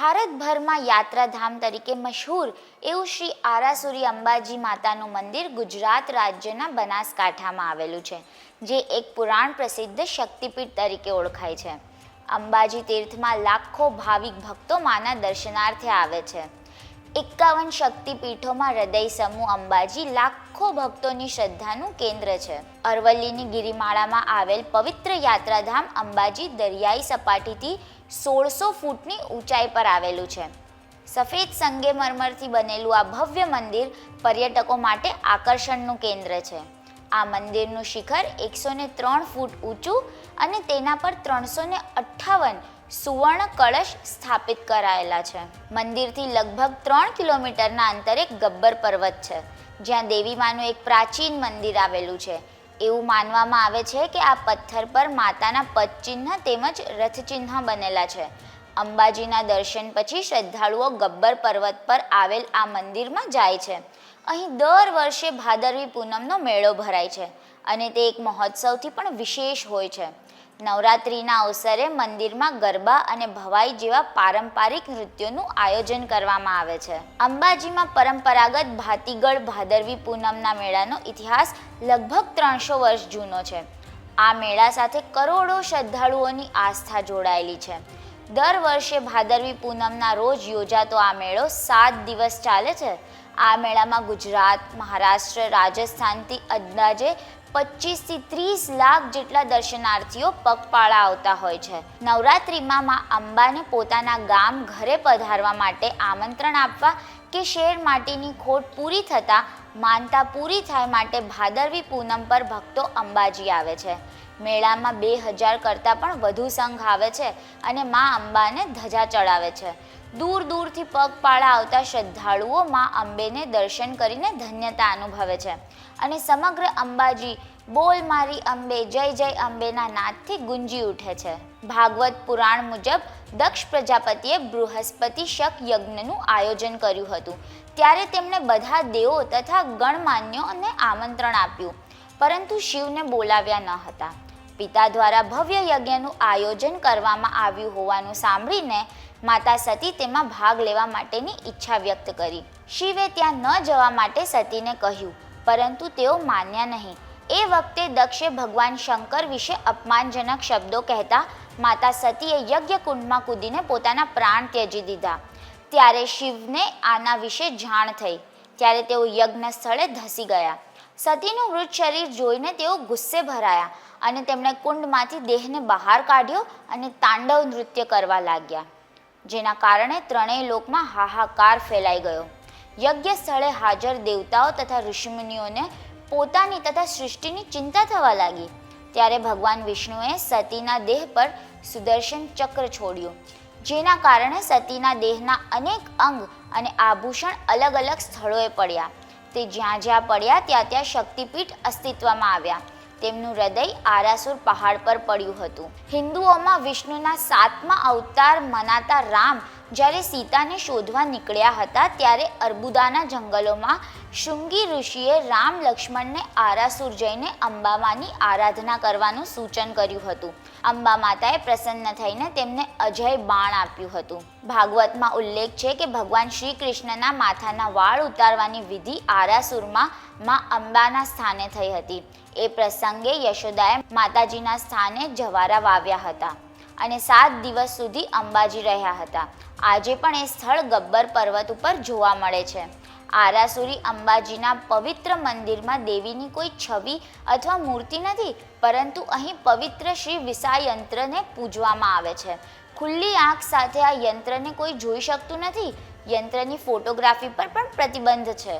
ભારતભરમાં યાત્રાધામ તરીકે મશહૂર એવું શ્રી આરાસુરી અંબાજી માતાનું મંદિર ગુજરાત રાજ્યના બનાસકાંઠામાં આવેલું છે, જે એક પુરાણ પ્રસિદ્ધ શક્તિપીઠ તરીકે ઓળખાય છે. અંબાજી તીર્થમાં લાખો ભાવિક ભક્તો માના દર્શનાર્થે આવે છે. એકાવન શક્તિપીઠોમાં હૃદય સમૂહ અંબાજી લાખો ભક્તોની શ્રદ્ધાનું કેન્દ્ર છે. અરવલ્લીની ગિરિમાળામાં આવેલ પવિત્ર યાત્રાધામ અંબાજી દરિયાઈ સપાટીથી સોળસો ફૂટની ઊંચાઈ પર આવેલું છે. સફેદ સંગેમરમરથી બનેલું આ ભવ્ય મંદિર પર્યટકો માટે આકર્ષણનું કેન્દ્ર છે. આ મંદિરનું શિખર એકસો ને ત્રણ ફૂટ ઊંચું અને તેના પર ત્રણસો ને અઠ્ઠાવન સુવર્ણ કળશ સ્થાપિત કરાયેલા છે. મંદિરથી લગભગ ત્રણ કિલોમીટરના અંતરે ગબ્બર પર્વત છે, જ્યાં દેવીમાનું એક પ્રાચીન મંદિર આવેલું છે. એવું માનવામાં આવે છે કે આ પથ્થર પર માતાના પદચિહ્ન તેમજ રથચિહ્ન બનેલા છે. અંબાજીના દર્શન પછી શ્રદ્ધાળુઓ ગબ્બર પર્વત પર આવેલ આ મંદિરમાં જાય છે. અહીં દર વર્ષે ભાદરવી પૂનમનો મેળો ભરાય છે અને તે એક મહોત્સવથી પણ વિશેષ હોય છે. નવરાત્રિના અવસરે મંદિરમાં ગરબા અને ભવાઈ જેવા પારંપરિક નૃત્યોનું આયોજન કરવામાં આવે છે. અંબાજીમાં પરંપરાગત ભાતીગળ ભાદરવી પૂનમના મેળાનો ઇતિહાસ લગભગ ત્રણસો વર્ષ જૂનો છે. આ મેળા સાથે કરોડો શ્રદ્ધાળુઓની આસ્થા જોડાયેલી છે. દર વર્ષે ભાદરવી પૂનમના રોજ યોજાતો આ મેળો સાત દિવસ ચાલે છે. આ મેળામાં ગુજરાત, મહારાષ્ટ્ર, રાજસ્થાનથી અંદાજે પચીસથી ત્રીસ લાખ જેટલા દર્શનાર્થીઓ પગપાળા આવતા હોય છે. નવરાત્રિમાં માં અંબાને પોતાના ગામ ઘરે પધારવા માટે આમંત્રણ આપવા કે શેર માટીની ખોટ પૂરી થતાં માનતા પૂરી થાય માટે ભાદરવી પૂનમ પર ભક્તો અંબાજી આવે છે. મેળામાં બે હજાર કરતાં પણ વધુ સંઘ આવે છે અને મા અંબાને ધજા ચડાવે છે. દૂર દૂરથી પગપાળા આવતા શ્રદ્ધાળુઓ મા અંબેને દર્શન કરીને ધન્યતા અનુભવે છે. અને સમગ્ર અંબાજી બોલ મારી અંબે, જય જય અંબેના નાદથી ગુંજી ઉઠે છે. ભાગવત પુરાણ મુજબ દક્ષ પ્રજાપતિએ બૃહસ્પતિ શક યજ્ઞનું આયોજન કર્યું હતું. ત્યારે તેમણે બધા દેવો તથા ગણમાન્યોને આમંત્રણ આપ્યું. પરંતુ શિવને બોલાવ્યા ન હતા. પિતા દ્વારા ભવ્ય યજ્ઞનું આયોજન કરવામાં આવ્યું હોવાનું સાંભળીને માતા સતી તેમાં ભાગ લેવા માટેની ઈચ્છા વ્યક્ત કરી. શિવે ત્યાં ન જવા માટે સતીને કહ્યું, પરંતુ તેઓ માન્યા નહીં. એ વખતે દક્ષે ભગવાન શંકર વિશે અપમાનજનક શબ્દો કહેતા માતા સતીએ યજ્ઞ કુંડમાં કૂદીને પોતાના પ્રાણ ત્યજી દીધા. ત્યારે શિવને આના વિશે જાણ થઈ. ત્યારે તેઓ યજ્ઞ સ્થળે ધસી ગયા. સતીનું મૃત શરીર જોઈને તેઓ ગુસ્સે ભરાયા અને તેમણે કુંડમાંથી દેહને બહાર કાઢ્યો અને તાંડવ નૃત્ય કરવા લાગ્યા. જેના કારણે ત્રણેય લોકમાં હાહાકાર ફેલાઈ ગયો. યજ્ઞ સ્થળે હાજર દેવતાઓ તથા ઋષિમુનિઓને પોતાની તથા સૃષ્ટિની ચિંતા થવા લાગી. ત્યારે ભગવાન વિષ્ણુએ સતીના દેહ પર સુદર્શન ચક્ર છોડ્યું. જેના કારણે સતીના દેહના અનેક અંગ અને આભૂષણ અલગ અલગ સ્થળોએ પડ્યા. તે જ્યાં જ્યાં પડ્યા ત્યાં ત્યાં શક્તિપીઠ અસ્તિત્વમાં આવ્યા. તેમનું હૃદય આરાસુર પહાડ પર પડ્યું હતું. હિન્દુઓમાં વિષ્ણુના સાતમા અવતાર મનાતા રામ જ્યારે સીતાને શોધવા નીકળ્યા હતા ત્યારે અર્બુદાના જંગલોમાં શૃંગી ઋષિએ રામ લક્ષ્મણને આરાસુર જઈને અંબામાની આરાધના કરવાનું સૂચન કર્યું હતું. અંબા માતાએ પ્રસન્ન થઈને તેમને અજય બાણ આપ્યું હતું. ભાગવતમાં ઉલ્લેખ છે કે ભગવાન શ્રી કૃષ્ણના માથાના વાળ ઉતારવાની વિધિ આરાસુરમાં માં અંબાના સ્થાને થઈ હતી. એ પ્રસંગે યશોદાએ માતાજીના સ્થાને જવારા વાવ્યા હતા. અને સાત દિવસ સુધી અંબાજી રહ્યા હતા. આજે પણ એ સ્થળ ગબ્બર પર્વત ઉપર જોવા મળે છે. આરાસુરી અંબાજીના પવિત્ર મંદિરમાં દેવીની કોઈ છબી અથવા મૂર્તિ નથી, પરંતુ અહીં પવિત્ર શ્રી વિસાયંત્રને પૂજવામાં આવે છે. ખુલ્લી આંખ સાથે આ યંત્રને કોઈ જોઈ શકતું નથી. યંત્રની ફોટોગ્રાફી પર પણ પ્રતિબંધ છે.